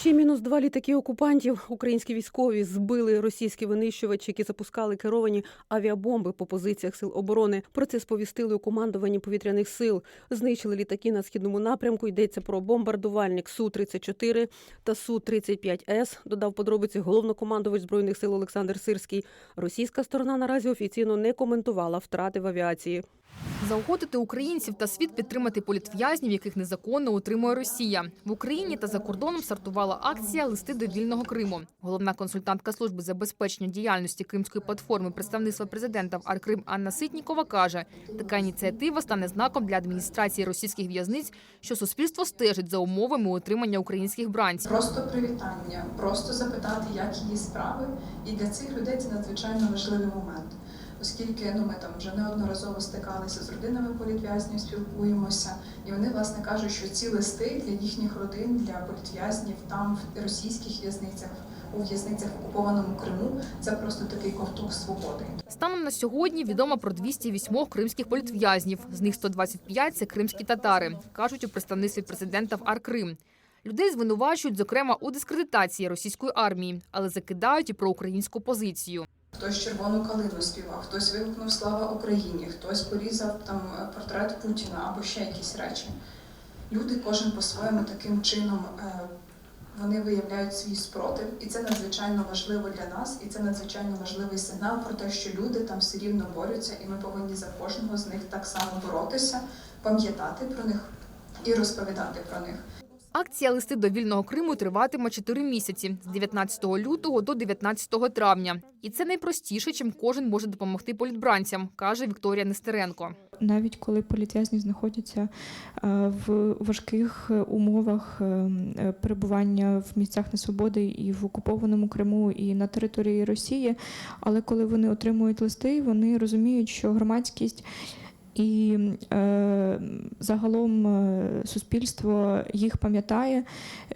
Ще мінус два літаки окупантів. Українські військові збили російські винищувачі, які запускали керовані авіабомби по позиціях сил оборони. Про це сповістили у командуванні повітряних сил. Знищили літаки на східному напрямку. Йдеться про бомбардувальник су 34 та су 35 с Додав подробиці головнокомандувач збройних сил Олександр Сирський. Російська сторона наразі офіційно не коментувала втрати в авіації. Заохотити українців та світ підтримати політв'язнів, яких незаконно утримує Росія. В Україні та за кордоном стартувала акція Листи до вільного Криму. Головна консультантка служби забезпечення діяльності Кримської платформи представництва президента в Аркрим Анна Ситнікова каже, така ініціатива стане знаком для адміністрації російських в'язниць, що суспільство стежить за умовами утримання українських бранців. Просто привітання, просто запитати, як її справи. І для цих людей це надзвичайно важливий момент, оскільки ну ми там вже неодноразово стикалися з родинами політв'язнів, спілкуємося, і вони власне кажуть, що ці листи для їхніх родин, для політв'язнів там в російських в'язницях. У в'язницях в окупованому Криму це просто такий ковток свободи. Станом на сьогодні відомо про 208 кримських політв'язнів. З них 125 – це кримські татари, кажуть у представництві президента в Аркрим. Людей звинувачують, зокрема, у дискредитації російської армії, але закидають і про українську позицію. Хтось червону калину співав, хтось вигукнув Слава Україні, хтось порізав там е, портрет Путіна або ще якісь речі. Люди кожен по-своєму таким чином е, вони виявляють свій спротив, і це надзвичайно важливо для нас, і це надзвичайно важливий сигнал про те, що люди там все рівно борються, і ми повинні за кожного з них так само боротися, пам'ятати про них і розповідати про них. Акція «Листи до вільного Криму» триватиме 4 місяці – з 19 лютого до 19 травня. І це найпростіше, чим кожен може допомогти політбранцям, каже Вікторія Нестеренко. навіть коли політв'язні знаходяться е, в важких е, умовах е, перебування в місцях несвободи і в окупованому Криму, і на території Росії. Але коли вони отримують листи, вони розуміють, що громадськість. І е, загалом е, суспільство їх пам'ятає,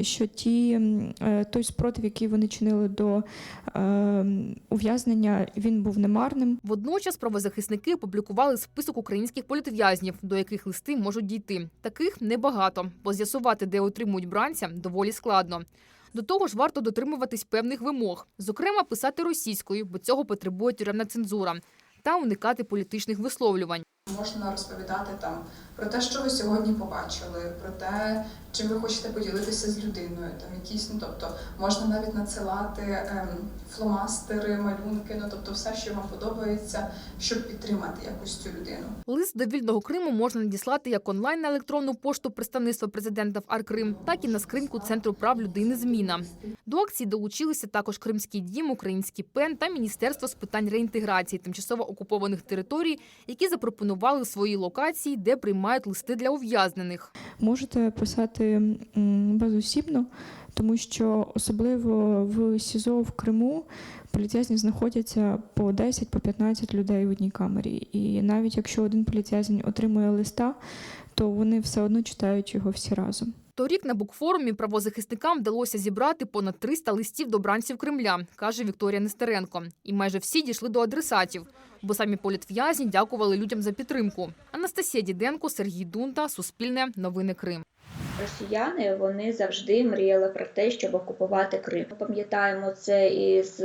що ті, е, той спротив, який вони чинили до е, ув'язнення, він був немарним. Водночас правозахисники опублікували список українських політв'язнів, до яких листи можуть дійти. Таких небагато, бо з'ясувати, де отримують бранця, доволі складно. До того ж, варто дотримуватись певних вимог, зокрема, писати російською, бо цього потребує тюремна цензура, та уникати політичних висловлювань. Можна розповідати там про те, що ви сьогодні побачили, про те, чим ви хочете поділитися з людиною. Там якісь, ну тобто можна навіть надсилати ем, фломастери, малюнки, ну тобто все, що вам подобається, щоб підтримати якусь цю людину. Лист до вільного Криму можна надіслати як онлайн на електронну пошту представництва президента в Аркрим, так і на скриньку Центру прав людини Зміна. До акції долучилися також Кримський дім, Український пен та Міністерство з питань реінтеграції тимчасово окупованих територій, які запропонували свої локації, де приймають листи для ув'язнених. Можете писати м, безосібно, тому що особливо в СІЗО в Криму політв'язні знаходяться по 10 по 15 людей в одній камері. І навіть якщо один політв'язень отримує листа, то вони все одно читають його всі разом. Торік на букфорумі правозахисникам вдалося зібрати понад 300 листів до бранців Кремля, каже Вікторія Нестеренко. І майже всі дійшли до адресатів, бо самі політв'язні дякували людям за підтримку. Анастасія Діденко, Сергій Дунта, Суспільне, Новини Крим. Росіяни вони завжди мріяли про те, щоб окупувати Крим. Ми Пам'ятаємо це із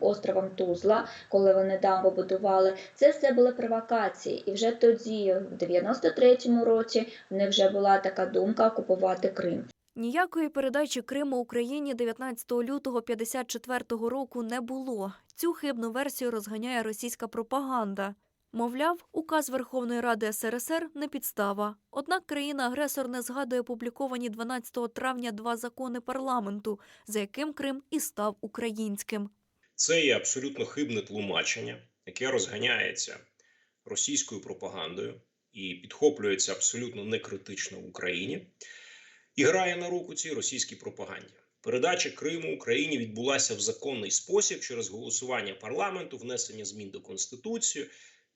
островом Тузла, коли вони дамбу будували. Це все були провокації, і вже тоді, в 93-му році, в них вже була така думка окупувати Крим. Ніякої передачі Криму Україні 19 лютого 54-го року не було. Цю хибну версію розганяє російська пропаганда. Мовляв, указ Верховної Ради СРСР не підстава. Однак країна-агресор не згадує опубліковані 12 травня два закони парламенту, за яким Крим і став українським. Це є абсолютно хибне тлумачення, яке розганяється російською пропагандою і підхоплюється абсолютно некритично в Україні і грає на руку цій російській пропаганді. Передача Криму Україні відбулася в законний спосіб через голосування парламенту, внесення змін до конституції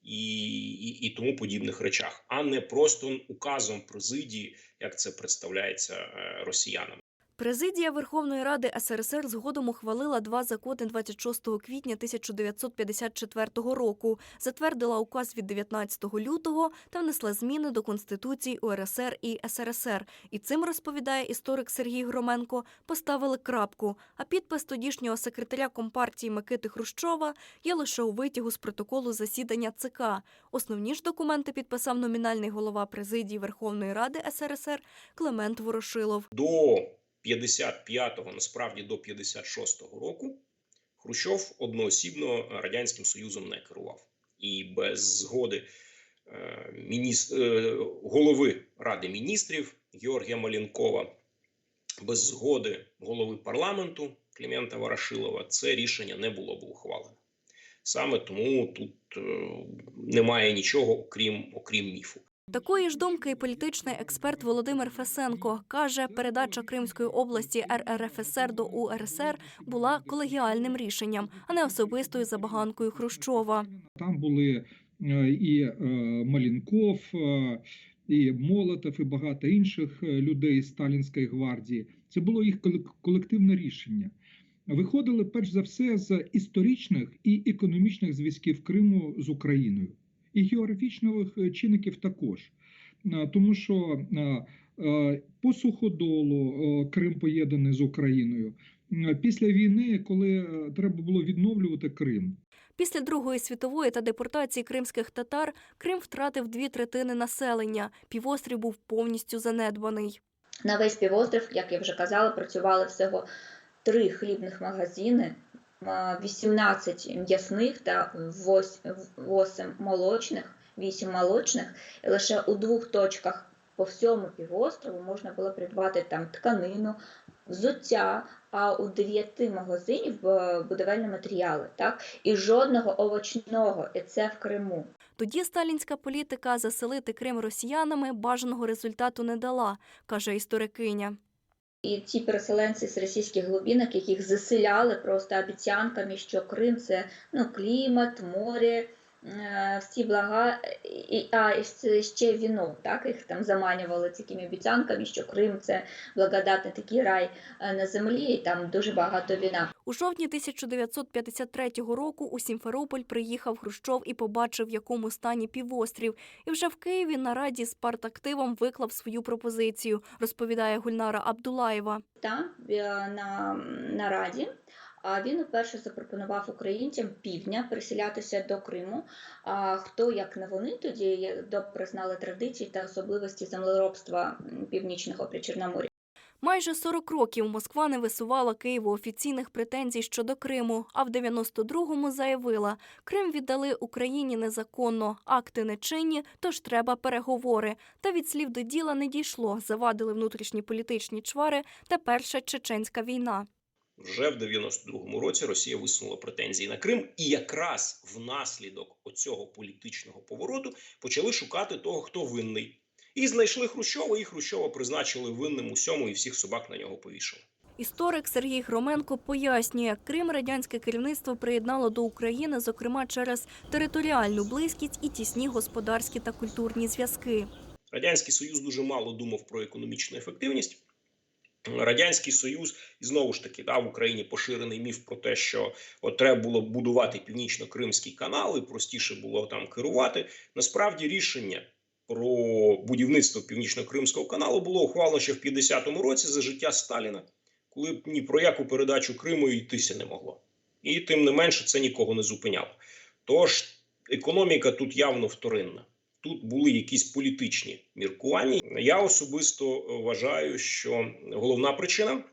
і, і, і тому подібних речах, а не просто указом президії, як це представляється е, росіянам. Президія Верховної Ради СРСР згодом ухвалила два закони 26 квітня 1954 року, затвердила указ від 19 лютого та внесла зміни до Конституції УРСР і СРСР. І цим, розповідає історик Сергій Громенко, поставили крапку, а підпис тодішнього секретаря Компартії Микити Хрущова є лише у витягу з протоколу засідання ЦК. Основні ж документи підписав номінальний голова президії Верховної Ради СРСР Климент Ворошилов. До 55-го, насправді до 56-го року, Хрущов одноосібно Радянським Союзом не керував. І без згоди е, мініс... е, голови Ради міністрів Георгія Малінкова, без згоди голови парламенту Клімента Ворошилова це рішення не було б ухвалене. Саме тому тут е, немає нічого, окрім, окрім міфу. Такої ж думки і політичний експерт Володимир Фесенко каже, передача Кримської області РРФСР до УРСР була колегіальним рішенням, а не особистою забаганкою Хрущова. Там були е, і е, Малінков, е, і Молотов, і багато інших людей з Сталінської гвардії. Це було їх колективне рішення. Виходили перш за все з історичних і економічних зв'язків Криму з Україною, і географічних е, чинників також. Е, Тому що е, по суходолу Крим поєднаний з Україною. Після війни, коли треба було відновлювати Крим, Після Другої світової та депортації кримських татар Крим втратив дві третини населення. Півострів був повністю занедбаний. На весь півострів, як я вже казала, працювали всього три хлібних магазини, 18 м'ясних та 8 молочних, 8 молочних. І лише у двох точках по всьому півострову можна було придбати там тканину, взуття, а у дев'яти магазинів е, будівельні матеріали, так? І жодного овочного, і це в Криму. Тоді сталінська політика заселити Крим росіянами бажаного результату не дала, каже історикиня. І ті переселенці з російських глибинок, яких заселяли просто обіцянками, що Крим це ну, клімат, море, всі блага, і, а і ще- ще віно, так їх там заманювали такими обіцянками, що Крим це благодатний такий рай е, на землі, і там дуже багато віна. У жовтні 1953 року у Сімферополь приїхав Хрущов і побачив, в якому стані півострів. І вже в Києві на раді з партактивом виклав свою пропозицію, розповідає Гульнара Абдулаєва. Там е, на, на раді. А він уперше запропонував українцям півдня переселятися до Криму. А хто як не вони тоді добре знали традиції та особливості землеробства північного Причорномор'я. Майже 40 років Москва не висувала Києву офіційних претензій щодо Криму, а в 92-му заявила, Крим віддали Україні незаконно, акти нечинні, тож треба переговори. Та від слів до діла не дійшло, завадили внутрішні політичні чвари та Перша чеченська війна. Вже в 92-му році Росія висунула претензії на Крим, і якраз внаслідок оцього політичного повороту почали шукати того, хто винний. І знайшли Хрущова, і Хрущова призначили винним усьому, і всіх собак на нього повішали. Історик Сергій Хроменко пояснює, Крим радянське керівництво приєднало до України, зокрема через територіальну близькість і тісні господарські та культурні зв'язки. Радянський Союз дуже мало думав про економічну ефективність. Радянський Союз і знову ж таки да, в Україні поширений міф про те, що от треба було будувати північно-кримський канал, і простіше було там керувати. Насправді рішення про будівництво північно-кримського каналу було ухвалено ще в 50-му році за життя Сталіна, коли б ні про яку передачу Криму йтися не могло. І тим не менше це нікого не зупиняло. Тож економіка тут явно вторинна тут були якісь політичні міркування. Я особисто вважаю, що головна причина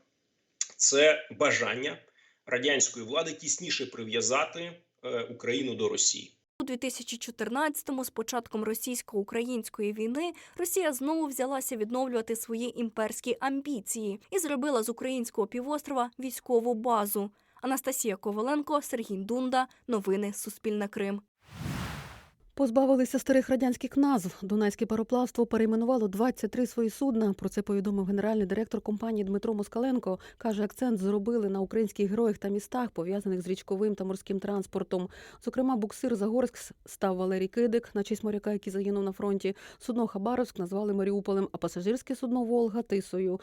це бажання радянської влади тісніше прив'язати е, Україну до Росії. У 2014-му, з початком російсько-української війни, Росія знову взялася відновлювати свої імперські амбіції і зробила з українського півострова військову базу. Анастасія Коваленко, Сергій Дунда. Новини Суспільне Крим. Позбавилися старих радянських назв. Дунайське пароплавство перейменувало 23 свої судна. Про це повідомив генеральний директор компанії Дмитро Москаленко. Каже, акцент зробили на українських героях та містах, пов'язаних з річковим та морським транспортом. Зокрема, буксир Загорськ став Валерій Кидик на честь моряка, який загинув на фронті. Судно Хабаровськ назвали Маріуполем, а пасажирське судно Волга Тисою.